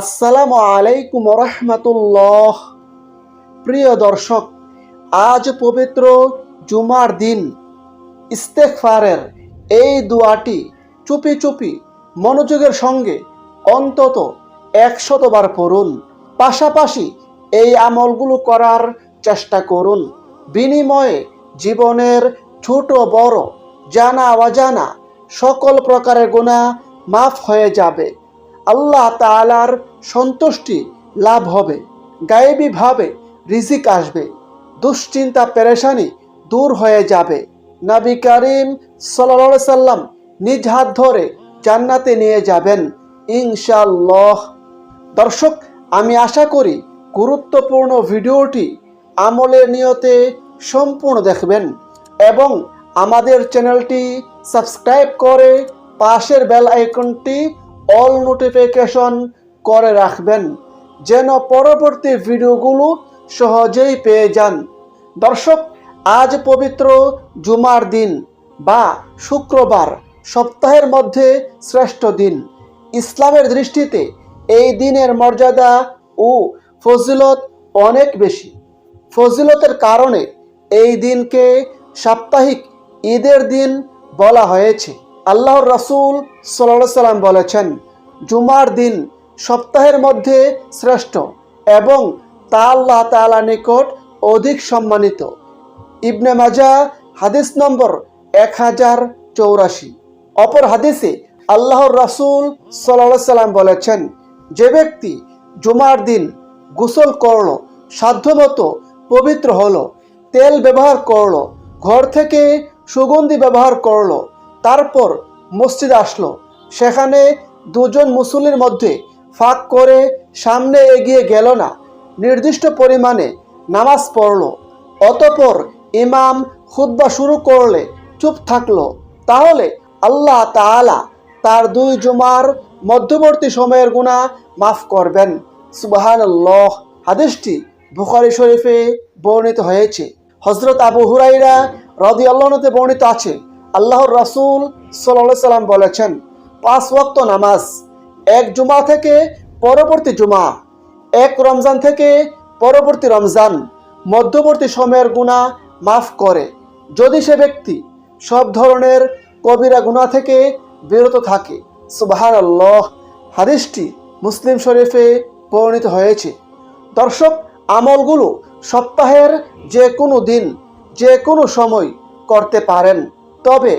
আসসালামু আলাইকুম রহমতুল্লাহ প্রিয় দর্শক, আজ পবিত্র জুমার দিন। ইস্তেকফারের এই দুয়াটি চুপি চুপি মনোযোগের সঙ্গে অন্তত একশতবার পড়ুন। পাশাপাশি এই আমলগুলো করার চেষ্টা করুন। বিনিময়ে জীবনের ছোট বড় জানা অজানা সকল প্রকারের গুণা মাফ হয়ে যাবে। আল্লাহ তালার সন্তুষ্টি লাভ হবে গায়েবীভাবে রিজিক আসবে, দুশ্চিন্তা পেরেশানি দূর হয়ে যাবে। নবী করিম সাল্লা সাল্লাম নিজ হাত ধরে জান্নাতে নিয়ে যাবেন ইনশাল্লাহ দর্শক, আমি আশা করি গুরুত্বপূর্ণ ভিডিওটি আমলের নিয়তে সম্পূর্ণ দেখবেন এবং আমাদের চ্যানেলটি সাবস্ক্রাইব করে পাশের বেল আইকনটি অল নোটিফিকেশন করে রাখবেন, যেন পরবর্তী ভিডিওগুলো সহজেই পেয়ে যান। দর্শক, আজ পবিত্র জুমার দিন বা শুক্রবার, সপ্তাহের মধ্যে শ্রেষ্ঠ দিন। ইসলামের দৃষ্টিতে এই দিনের মর্যাদা ও ফজিলত অনেক বেশি। ফজিলতের কারণে এই দিনকে সাপ্তাহিক ঈদের দিন বলা হয়েছে। আল্লাহর রাসূল সাল্লাহ সাল্লাম বলেছেন জুমার দিন সপ্তাহের মধ্যে শ্রেষ্ঠ এবং তা আল্লাহ তাআলা নিকট অধিক সম্মানিত। ইবনে মাজা হাদিস নম্বর এক হাজার চৌরাশি। অপর হাদিসে আল্লাহর রাসূল সাল্লাহ সাল্লাম বলেছেন, যে ব্যক্তি জুমার দিন গোসল করল, সাধ্যমতো পবিত্র হলো, তেল ব্যবহার করল, ঘর থেকে সুগন্ধি ব্যবহার করল, তারপর মসজিদ আসলো, সেখানে দুজন মুসল্লির মধ্যে ফাঁক করে সামনে এগিয়ে গেল না। নির্দিষ্ট পরিমাণে নামাজ পড়ল, অতপর ইমাম খুতবা শুরু করলে চুপ থাকল। তাহলে আল্লাহ তাআলা তার দুই জুমার মধ্যবর্তী সময়ের গুণা মাফ করবেন। সুবাহান হাদিসটি বুখারি শরীফে বর্ণিত হয়েছে। হজরত আবু হুরাইরা রদি আল্লাহতে বর্ণিত আছে। আল্লাহর রাসূল সাল্লাহ সাল্লাম বলেছেন পাঁচ ওয়াক্ত নামাজ। এক জুমা থেকে পরবর্তী জুমা, এক রমজান থেকে পরবর্তী রমজান, মধ্যবর্তী সময়ের গুণা মাফ করে। যদি সে ব্যক্তি সব ধরনের কবিরা গুণা থেকে বিরত থাকে সুবাহান আল্লাহ হাদিসটি মুসলিম শরীফে পরিণত হয়েছে। দর্শক, আমলগুলো সপ্তাহের যে কোনো দিন যে কোনো সময় করতে পারেন। তবে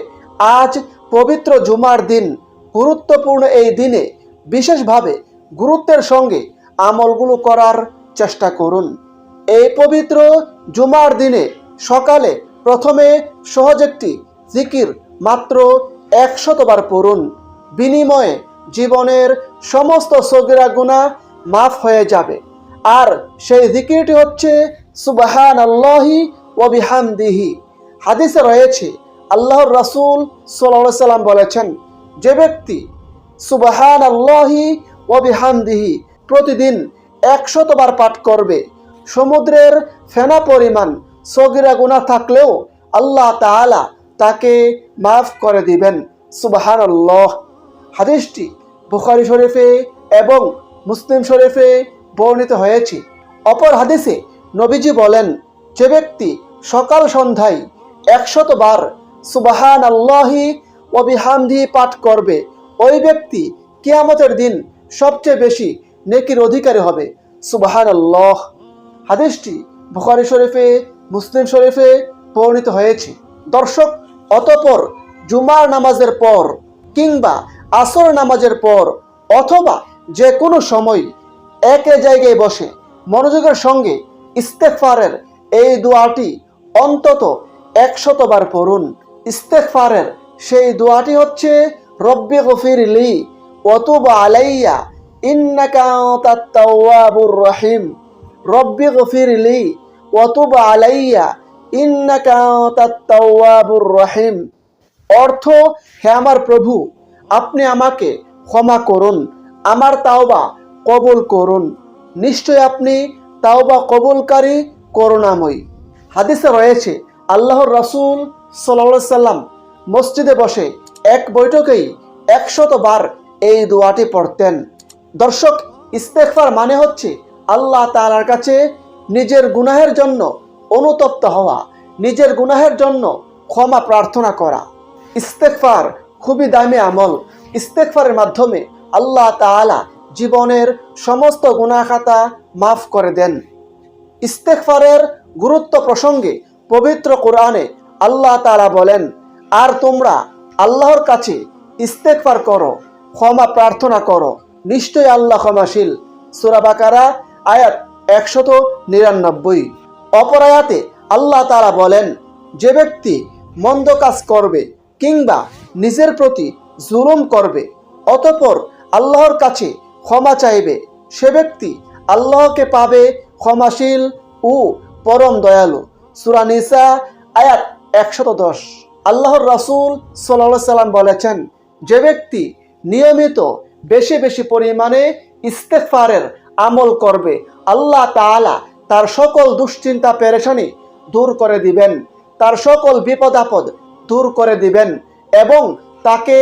আজ পবিত্র জুমার দিন গুরুত্বপূর্ণ এই দিনে বিশেষভাবে গুরুত্বের সঙ্গে আমলগুলো করার চেষ্টা করুন। এই পবিত্র জুমার দিনে সকালে প্রথমে সহজ একটি জিকির মাত্র একশতবার পড়ুন। বিনিময়ে জীবনের সমস্ত সগিরা গুণা মাফ হয়ে যাবে। আর সেই জিকিরটি হচ্ছে সুবাহান আল্লাহি ও বিহামদিহি। হাদিসে রয়েছে, আল্লাহর রাসূল সাল্লাহ সাল্লাম বলেছেন যে ব্যক্তি সুবাহান আল্লাহি ও বিহামদিহি প্রতিদিন একশতবার পাঠ করবে, সমুদ্রের ফেনা পরিমাণ সগিরা গুণা থাকলেও আল্লাহ তাআলা তাকে মাফ করে দিবেন। সুবাহান আল্লাহ হাদিসটি বুখারি শরীফে এবং মুসলিম শরীফে বর্ণিত হয়েছে। অপর হাদিসে নবীজি বলেন, যে ব্যক্তি সকাল সন্ধ্যায় একশতবার সুবাহান আল্লাহি ও বিহামদি পাঠ করবে। ওই ব্যক্তি কিয়ামতের দিন সবচেয়ে বেশি নেকির অধিকারী হবে। সুবাহান আল্লাহ হাদিসটি বুখারি শরীফে, মুসলিম শরীফে বর্ণিত হয়েছে। দর্শক, অতপর জুমার নামাজের পর কিংবা আসর নামাজের পর অথবা যে কোনো সময় একে জায়গায় বসে মনোযোগের সঙ্গে ইস্তেকফারের এই দোয়াটি অন্তত একশতবার পড়ুন। ইস্তেকফারের সেই দোয়াটি হচ্ছে, রব্বি গফির লি ওতুব আলাইয়া, ইন্নাকা আনতাত তাওয়াবুর রহিম। রব্বি গফির লি ওতুব আলাইয়া, ইন্নাকা আনতাত তাওয়াবুর রহিম। অর্থ, হে আমার প্রভু, আপনি আমাকে ক্ষমা করুন, আমার তাওবা কবুল করুন। নিশ্চয় আপনি তাওবা কবুলকারী, করুণাময়ী। হাদিসে রয়েছে, আল্লাহর রাসূল সাল্লাল্লাহু সাল্লাম মসজিদে বসে এক বৈঠকেই একশত বার এই দোয়াটি পড়তেন। দর্শক ইস্তেকফার মানে হচ্ছে আল্লাহ তাআলার কাছে নিজের গুনাহের জন্য অনুতপ্ত হওয়া, নিজের গুনাহের জন্য ক্ষমা প্রার্থনা করা। ইস্তেকফার খুবই দামি আমল। ইস্তেকফারের মাধ্যমে আল্লাহ তাআলা জীবনের সমস্ত গুনাখাতা মাফ করে দেন। ইস্তেকফারের গুরুত্ব প্রসঙ্গে পবিত্র কোরআনে আল্লাহ তালা বলেন আর তোমরা আল্লাহর কাছে ইস্তেকফার করো, ক্ষমা প্রার্থনা করো। নিশ্চয়ই আল্লাহ ক্ষমাশীল। সূরা বাকারা, আয়াত একশত নিরানব্বই। অপর আয়াতে আল্লাহ তারা বলেন, যে ব্যক্তি মন্দ কাজ করবে কিংবা নিজের প্রতি জুলুম করবে, অতপর আল্লাহর কাছে ক্ষমা চাইবে, সে ব্যক্তি আল্লাহকে পাবে ক্ষমাশীল ও পরম দয়ালু। সুরা নিসা, আয়াত একশত দশ। আল্লাহর রাসূল সাল্লাহ সাল্লাম বলেছেন, যে ব্যক্তি নিয়মিত বেশি বেশি পরিমাণে ইস্তেফারের আমল করবে, আল্লাহ তাআলা তার সকল দুশ্চিন্তা পেরেশানি দূর করে দিবেন, তার সকল বিপদ আপদ দূর করে দিবেন এবং তাকে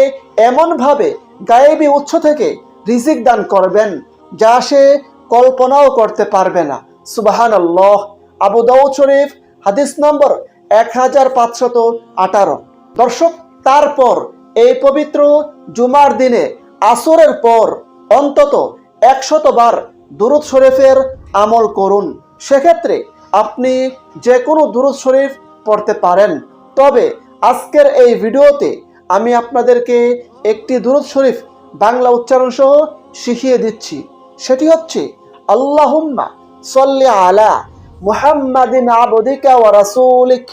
এমনভাবে গায়েবী উৎস থেকে রিজিক দান করবেন যা সে কল্পনাও করতে পারবে না। সুবাহান আল্লাহ আবু দাউদ শরীফ, হাদিস নম্বর এক হাজার পাঁচশত আঠারো। দর্শক, তারপর এই পবিত্র জুমার দিনে আসরের পর অন্তত একশত বার দুরুদ শরীফের আমল করুন। সেক্ষেত্রে আপনি যে কোনো দুরুদ শরীফ পড়তে পারেন। তবে আজকের এই ভিডিওতে আমি আপনাদেরকে একটি দুরুদ শরীফ বাংলা উচ্চারণ সহ শিখিয়ে দিচ্ছি। সেটি হচ্ছে, আল্লাহুম্মা সল্লি আলা মুহাম্মাদিন আবদিকা ওয়া রাসূলিক।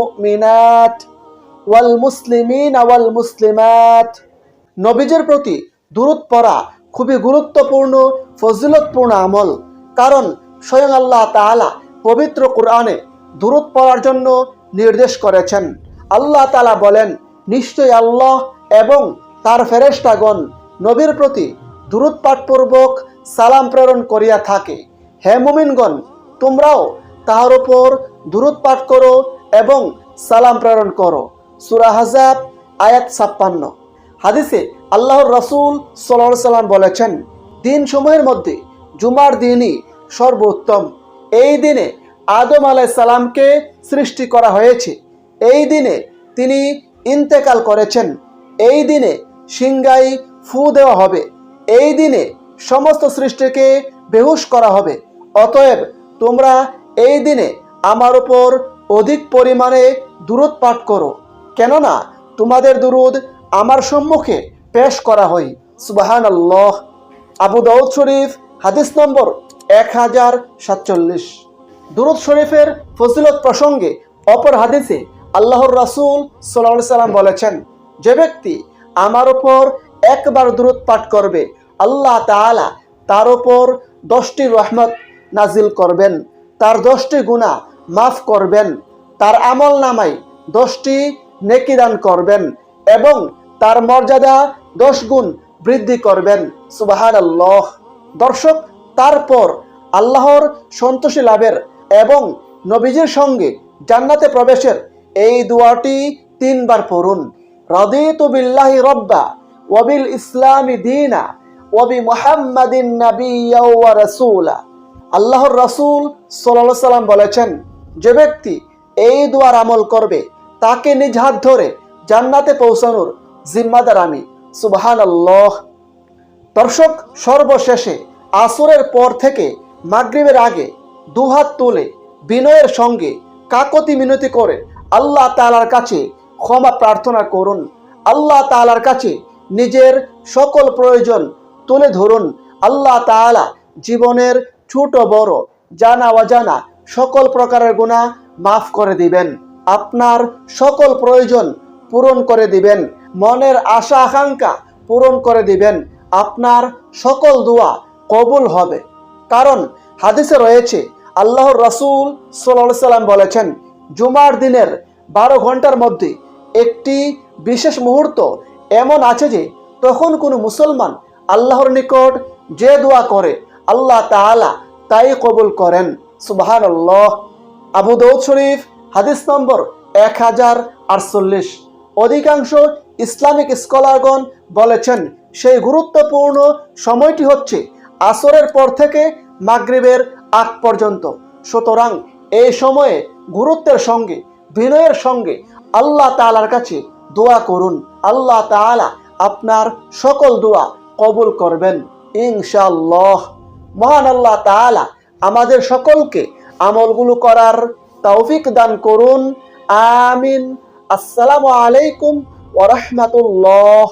মুমিনাত ওয়াল মুসলিমিনা ওয়াল মুসলিমাত নবীজের প্রতি দূরত পড়া খুবই গুরুত্বপূর্ণ, ফজিলতপূর্ণ আমল। কারণ স্বয়ং আল্লাহ তাআলা পবিত্র কোরআনে দূরত পড়ার জন্য নির্দেশ করেছেন। আল্লাহ তালা বলেন, নিশ্চয়ই আল্লাহ এবং তার ফেরেস্তাগণ নবীর প্রতি দূরত পাঠপূর্বক সালাম প্রেরণ করিয়া থাকে। হে মুমিনগণ, তোমরাও তাহার উপর দূরত পাঠ করো এবং সালাম প্রেরণ করো। সুরা হাজাব আয়াত ছাপ্পান্ন। হাদিসে আল্লাহর রসুল সাল্লাহ সাল্লাম বলেছেন, দিন সময়ের মধ্যে জুমার দিনই সর্বোত্তম। এই দিনে আদম আলাই সালামকে সৃষ্টি করা হয়েছে। এই দিনে তিনি ইন্তেকাল করেছেন। এই দিনে সিংগাই ফু দেওয়া হবে। এই দিনে সমস্ত সৃষ্টিকে বেহুশ করা হবে। অতএব তোমরা এই দিনে আমার উপর অধিক পরিমাণে দূরত পাঠ করো। কেননা তোমাদের দুরুদ আমার সম্মুখে পেশ করা হয়। সুবাহান আল্লাহ আবু দাউদ শরীফ, হাদিস নম্বর এক হাজার সাতচল্লিশ। দুরুদ শরীফের ফজিলত প্রসঙ্গে অপর হাদিসে আল্লাহর রাসূল সাল্লাহ সাল্লাম বলেছেন, যে ব্যক্তি আমার ওপর একবার দূরত পাঠ করবে, আল্লাহ তাআলা তার ওপর দশটি রহমত নাজিল করবেন। তার দশটি গুণা মাফ করবেন, তার আমল নামাই দশটি নেকি দান করবেন এবং তার মর্যাদা দশ গুণ বৃদ্ধি করবেন। সুবাহান আল্লাহ দর্শক, তারপর আল্লাহর সন্তোষী লাভের এবং নবীজির সঙ্গে জান্নাতে প্রবেশের এই দুয়াটি তিনবার পড়ুন। রাদিতু বিল্লাহি রব্বা ওয়াবিল ইসলামি দিনা ওবি মুহাম্মাদিন ওয়া রাসূলা। আল্লাহর রাসূল সাল্লাল্লাহু সাল্লাম বলেছেন, যে ব্যক্তি এই দুয়ার আমল করবে, তাকে নিজ হাত ধরে জান্নাতে পৌঁছানোর জিম্মাদার আমি। সুবহান আল্লাহ দর্শক, সর্বশেষে আসরের পর থেকে মাগরিবের আগে দুহাত তুলে বিনয়ের সঙ্গে কাকতি মিনতি করে আল্লাহ তাআলার কাছে ক্ষমা প্রার্থনা করুন। আল্লাহ তাআলার কাছে নিজের সকল প্রয়োজন তুলে ধরুন। আল্লাহ তাআলা জীবনের ছোট বড়, জানা অজানা, সকল প্রকারের গুণা মাফ করে দিবেন। আপনার সকল প্রয়োজন পূরণ করে দিবেন। মনের আশা, আকাঙ্ক্ষা পূরণ করে দিবেন। আপনার সকল দোয়া কবুল হবে। কারণ হাদিসে রয়েছে, আল্লাহর রাসূল সাল্লাল্লাহু সাল্লাম বলেছেন, জুমার দিনের বারো ঘণ্টার মধ্যে একটি বিশেষ মুহূর্ত এমন আছে যে, তখন কোনো মুসলমান আল্লাহর নিকট যে দোয়া করে আল্লাহ তাআলা তাই কবুল করেন। সুবাহান আল্লাহ আবু দৌদ শরীফ, হাদিস নম্বর এক হাজার আটচল্লিশ। অধিকাংশ ইসলামিক স্কলারগণ বলেছেন, সেই গুরুত্বপূর্ণ সময়টি হচ্ছে আসরের পর থেকে মাগরিবের আগ পর্যন্ত। সুতরাং এই সময়ে গুরুত্বের সঙ্গে, বিনয়ের সঙ্গে আল্লাহ তাআলার কাছে দোয়া করুন। আল্লাহ তাআলা আপনার সকল দোয়া কবুল করবেন, ইনশাআল্লাহ। মহান আল্লাহ তালা আমাদের সকলকে আমলগুলো করার তৌফিক দান করুন। আমিন। আসসালামু আলাইকুম ওয়া রাহমাতুল্লাহ।